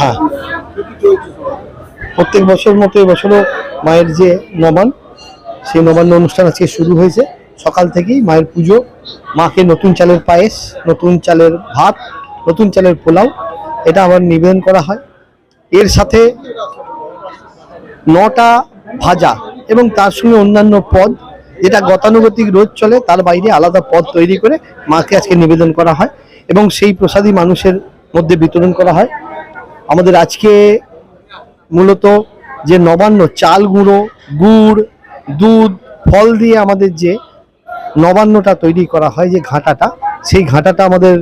হ্যাঁ। প্রত্যেক বছর মতো এবছরও মায়ের যে নবান সেই নবান্ন অনুষ্ঠান আজকে শুরু হয়েছে। সকাল থেকেই মায়ের পুজো মাকে নতুন চালের পায়েস নতুন চালের ভাত নতুন চালের পোলাও এটা আবার নিবেদন করা হয়। এর সাথে নটা ভাজা এবং তার সঙ্গে অন্যান্য পদ যেটা গতানুগতিক রোজ চলে তার বাইরে আলাদা পদ তৈরি করে মাকে আজকে নিবেদন করা হয়। এবং সেই প্রসাদই মানুষের মধ্যে বিতরণ করা হয়। আমাদের আজকে মূলত যে নবান্ন চাল গুঁড়ো, গুড়, দুধ, ফল দিয়ে আমাদের যে নবান্নটা তৈরি করা হয়, যে ঘাটাটা, সেই ঘাটাটা আমাদের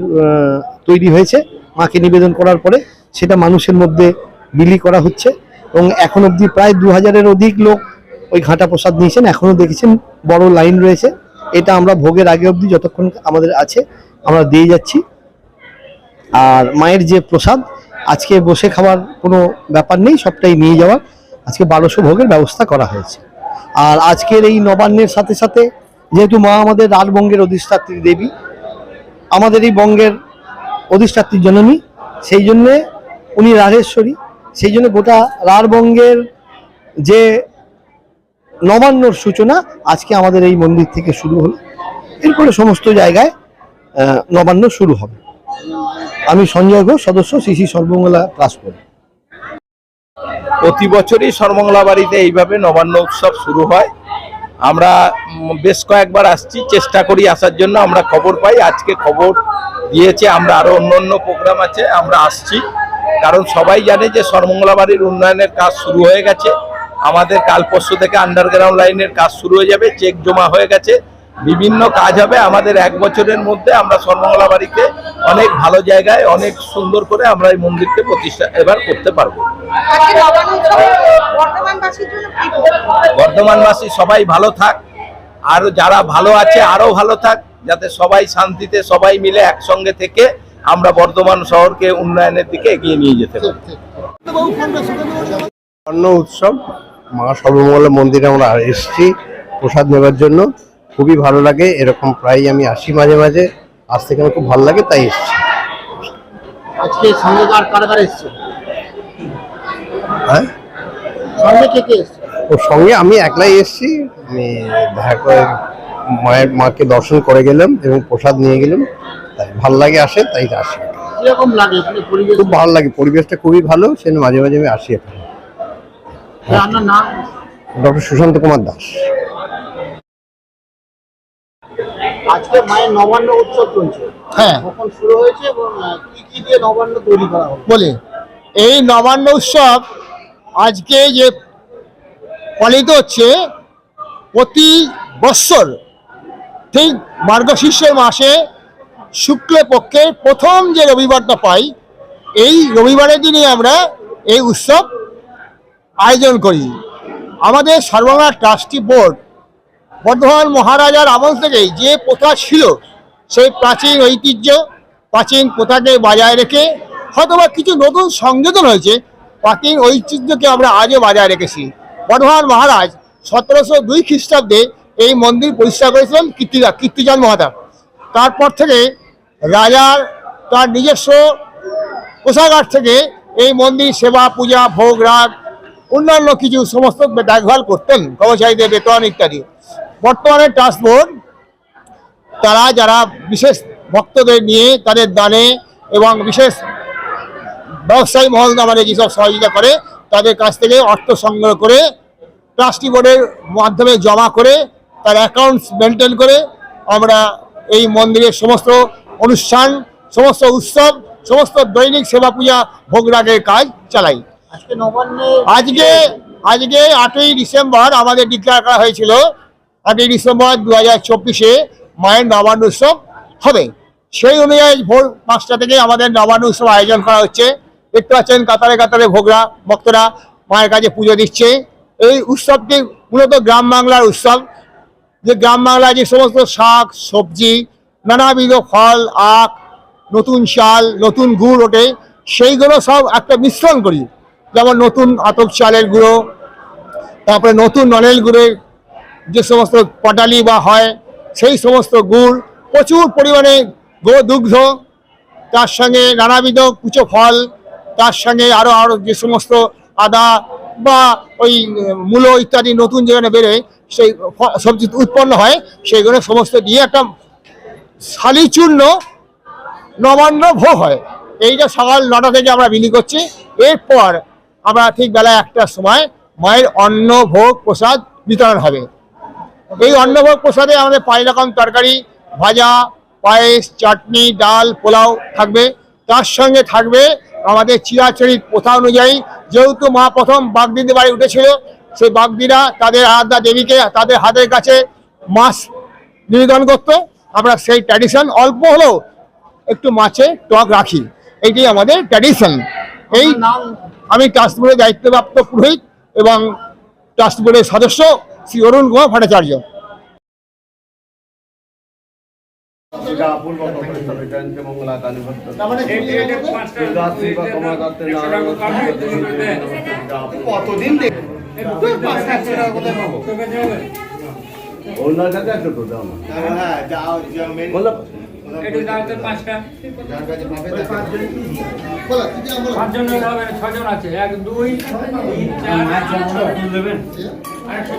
তৈরি হয়েছে। মাকে নিবেদন করার পরে সেটা মানুষের মধ্যে বিলি করা হচ্ছে এবং এখন অবধি প্রায় দু হাজারের অধিক লোক ওই ঘাটা প্রসাদ নিয়েছেন। এখনও দেখেছেন বড় লাইন রয়েছে। এটা আমরা ভোগের আগে অবধি যতক্ষণ আমাদের আছে, আমরা দিয়ে যাচ্ছি। আর মায়ের যে প্রসাদ, আজকে বসে খাওয়ার কোনো ব্যাপার নেই, সবটাই নিয়ে যাওয়ার আজকে বারোশো ভোগের ব্যবস্থা করা হয়েছে। আর আজকের এই নবান্নের সাথে সাথে, যেহেতু মা আমাদের রাজবঙ্গের অধিষ্ঠাত্রী দেবী, আমাদের এই বঙ্গের অধিষ্ঠাত্রী জননী, সেই জন্যে উনি রাজেশ্বরী, সেই জন্য গোটা রাজবঙ্গের যে নবান্নর সূচনা, আজকে আমাদের এই মন্দির থেকে শুরু হলো। এরপরে সমস্ত জায়গায় নবান্ন শুরু হবে। আমি সঞ্জয় ঘোষ, সদস্য শ্রী সর্বমঙ্গলা করি প্রতি বছরই সর্বমঙ্গলা বাড়িতে এইভাবে নবান্ন উৎসব শুরু হয়। আমরা বেশ কয়েকবার আসছি, চেষ্টা করি আসার জন্য, আমরা খবর পাই, আজকে খবর দিয়েছে, আমরা আরও অন্য অন্য প্রোগ্রাম আছে, আমরা আসছি। কারণ সবাই জানে যে সর্বমঙ্গলা বাড়ির উন্নয়নের কাজ শুরু হয়ে গেছে। আমাদের কাল পরশু থেকে আন্ডারগ্রাউন্ড লাইনের কাজ শুরু হয়ে যাবে চেক জমা হয়ে গেছে। বিভিন্ন কাজ হবে। আমাদের এক বছরের মধ্যে আমরা সর্বমঙ্গলা বাড়িতে অনেক ভালো জায়গায় অনেক সুন্দর করে আমরা এই মন্দিরকে প্রতিষ্ঠা এবার করতে পারব? বর্ধমানবাসী সবাই ভালো থাক। আর যারা ভালো আছে আরও ভালো থাক। যাতে সবাই শান্তিতে সবাই মিলে একসঙ্গে থেকে আমরা বর্ধমান শহরকে উন্নয়নের দিকে এগিয়ে নিয়ে যেতে পারি। অন্ন উৎসব মা সর্বমঙ্গলা মন্দিরে আমরা এসেছি প্রসাদ নেবার জন্য। খুবই ভালো লাগে এরকম প্রায় আমি আসি মাঝে মাঝে। আজ থেকে আমার খুব ভালো লাগে তাই এসেছি। আজকে সঙ্গে আর কারা কারা এসছে? হ্যাঁ? সঙ্গে কে কে এসছে? ওর সঙ্গে আমি একলাই এসেছি। আমি দেখা করে মায়ের মাকে দর্শন করে গেলাম এবং প্রসাদ নিয়ে গেলাম। তাই ভালো লাগে আসে তাই আসি। কীরকম লাগে পরিবেশ? খুব ভালো লাগে পরিবেশটা খুবই ভালো সেজন্য মাঝে মাঝে আমি আসি এখানে। আপনার নাম? ডক্টর সুশান্ত কুমার দাস। আজকে মায়ের নবান্ন উৎসব চলছে। হ্যাঁ। কখন শুরু হয়েছে এবং কি কি দিয়ে নবান্ন তৈরি করা হবে বলি এই নবান্ন উৎসব আজকে যে পালিত হচ্ছে প্রতি বৎসর ঠিক মার্গশীর্ষ মাসে শুক্ল পক্ষের প্রথম যে রবিবারটা পাই এই রবিবারের দিনে আমরা এই উৎসব আয়োজন করি। আমাদের সর্বমঙ্গলা ট্রাস্টি বোর্ড বর্ধমান মহারাজার আমল থেকেই যে প্রথা ছিল, সেই প্রাচীন ঐতিহ্য, প্রাচীন প্রথাকে বজায় রেখে হয়তোবা কিছু নতুন সংযোজন হয়েছে, প্রাচীন ঐতিহ্যকে আমরা আজও বজায় রেখেছি। বর্ধমান মহারাজ সতেরোশো দুই খ্রিস্টাব্দে এই মন্দির প্রতিষ্ঠা করেছিলেন কীর্তিদা কীর্তিচাঁদ মহাদেব তারপর থেকে রাজার তার নিজস্ব কোষাগার থেকে এই মন্দির সেবা, পূজা, ভোগ, রাগ, অন্যান্য কিছু সমস্ত দেখভাল করতেন কর্মচারীদের বেতন ইত্যাদি। বর্তমানে ট্রাস্ট বোর্ড তারা যারা বিশেষ ভক্তদের নিয়ে তাদের দানে এবং বিশেষ ব্যবসায়ী মহল আমাদের যেসব সহযোগিতা করে তাদের কাছ থেকে অর্থ সংগ্রহ করে ট্রাস্টি বোর্ডের মাধ্যমে জমা করে তার অ্যাকাউন্টস মেনটেন করে আমরা এই মন্দিরের সমস্ত অনুষ্ঠান সমস্ত উৎসব সমস্ত দৈনিক সেবা পূজা ভোগরাগের কাজ চালাই। আজকে আজকে আজকে আটই ডিসেম্বর আমাদের ডিক্লেয়ার করা হয়েছিল আটই ডিসেম্বর দু হাজার চব্বিশে মায়ের নবান্ন উৎসব হবে। সেই অনুযায়ী ভোর পাঁচটা থেকে আমাদের নবান্ন উৎসব আয়োজন করা হচ্ছে। দেখতে পাচ্ছেন কাতারে কাতারে ভোগরা, ভক্তরা মায়ের কাছে পুজো দিচ্ছে। এই উৎসবটি মূলত গ্রাম বাংলার উৎসব। যে গ্রাম বাংলায় যে সমস্ত শাক, সবজি, নানাবিধ ফল, আখ, নতুন চাল নতুন গুড় ওঠে, সেইগুলো সব একটা মিশ্রণ করি। যেমন নতুন আতপ চালের গুঁড়ো, তারপরে নতুন নলেল গুড়ের যে সমস্ত পটালি বা হয়, সেই সমস্ত গুড় প্রচুর পরিমাণে গো দুগ্ধ, তার সঙ্গে নানাবিধ কুচো ফল, তার সঙ্গে আরও আরও যে সমস্ত আদা বা ওই মূলো ইত্যাদি নতুন যেখানে বেরোয়, সেই সবজি উৎপন্ন হয় সেইগুলো সমস্ত দিয়ে একটা শালিচূর্ণ নবান্ন ভোগ হয়। এইটা সকাল নটা থেকে আমরা বিলি করছি। এরপর আমরা ঠিক বেলা একটার সময় মায়ের অন্ন ভোগ প্রসাদ বিতরণ হবে। এই অন্নভোগ প্রসাদে আমাদের পাঁচ রকম তরকারি ভাজা পায়েস চাটনি ডাল পোলাও থাকবে। তার সঙ্গে থাকবে আমাদের চিরাচরিত প্রথা অনুযায়ী যেহেতু মা প্রথম বাগদিদি বাড়ি উঠেছিল সেই বাগদিরা তাদের আরাধ্যা দেবীকে তাদের হাতের কাছে মাছ নিবেদন করতো। আমরা সেই ট্র্যাডিশন অল্প হলেও একটু মাছে টক রাখি। এইটি আমাদের ট্র্যাডিশন এই আমি ট্রাস্ট বোর্ডের দায়িত্বপ্রাপ্ত পুরোহিত এবং ট্রাস্ট বোর্ডের সদস্য। শ্রী অরুণ কুমার ভট্টাচার্য পাঁচজন। হবে ছজন আছে। এক দুই তিন চার। পাঁচ ছয় আরেকশো